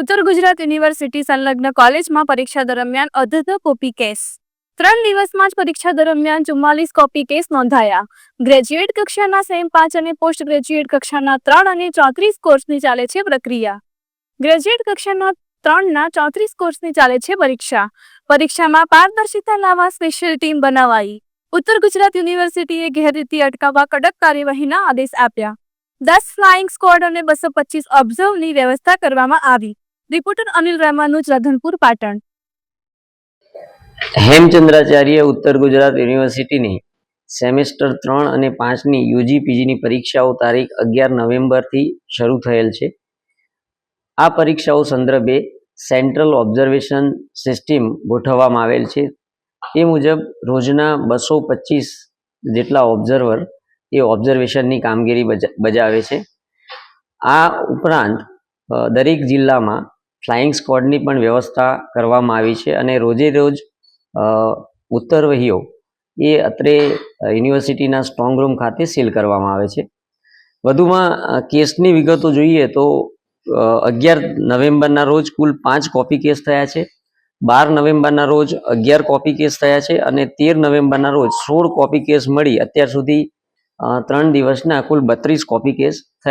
ઉત્તર ગુજરાત યુનિવર્સિટી સંલગ્ન કોલેજમાં પરીક્ષા દરમિયાન અધધ કોપી કેસ. ત્રણ દિવસમાં જ પરીક્ષા દરમિયાન ચુમ્માલીસ કોપી કેસ નોંધાયા. ગ્રેજ્યુએટ કક્ષાના સેમ પાંચ અને પોસ્ટ ગ્રેજ્યુએટ કક્ષાના ત્રણ અને ચોત્રીસ કોર્સની ચાલે છે પ્રક્રિયા. ગ્રેજ્યુએટ કક્ષાના ત્રણના ચોત્રીસ કોર્સની ચાલે છે પરીક્ષા. પરીક્ષામાં પારદર્શિતા લાવવા સ્પેશિયલ ટીમ બનાવાઈ. ઉત્તર ગુજરાત યુનિવર્સિટીએ ગેરરીતિ અટકાવવા કડક કાર્યવાહીના આદેશ આપ્યા. દસ ફ્લાઇંગ સ્ક્વોડ અને બસો પચીસ ઓબ્ઝર્વની વ્યવસ્થા કરવામાં આવી. રિપોર્ટર અનિલ રામાનુજ રાધનપુર પાટણ. હેમચંદ્રાચાર્ય ઉત્તર ગુજરાત યુનિવર્સિટીની સેમેસ્ટર ત્રણ અને પાંચની યુજી પીજીની પરીક્ષાઓ તારીખ અગિયાર નવેમ્બરથી શરૂ થયેલ છે. આ પરીક્ષાઓ સંદર્ભે સેન્ટ્રલ ઓબ્ઝર્વેશન સિસ્ટમ ગોઠવવામાં આવેલ છે. તે મુજબ રોજના બસો પચીસ જેટલા ઓબ્ઝર્વર એ ઓબ્ઝર્વેશનની કામગીરી બજા- બજાવે છે. આ ઉપરાંત દરેક જિલ્લામાં ફ્લાઇંગ સ્ક્વોડની પણ વ્યવસ્થા કરવામાં આવી છે અને રોજે રોજ ઉત્તરવહીઓ એ અત્રે યુનિવર્સિટીના સ્ટ્રોંગ રૂમ ખાતે સીલ કરવામાં આવે છે. વધુમાં કેસની વિગતો જોઈએ તો અગિયાર નવેમ્બરના રોજ કુલ પાંચ કોપી કેસ થયા છે. બાર નવેમ્બરના રોજ અગિયાર કોપી કેસ થયા છે અને તેર નવેમ્બરના રોજ સોળ કોપી કેસ મળી. અત્યાર સુધી ત્રણ દિવસના કુલ બત્રીસ કોપી કેસ થયા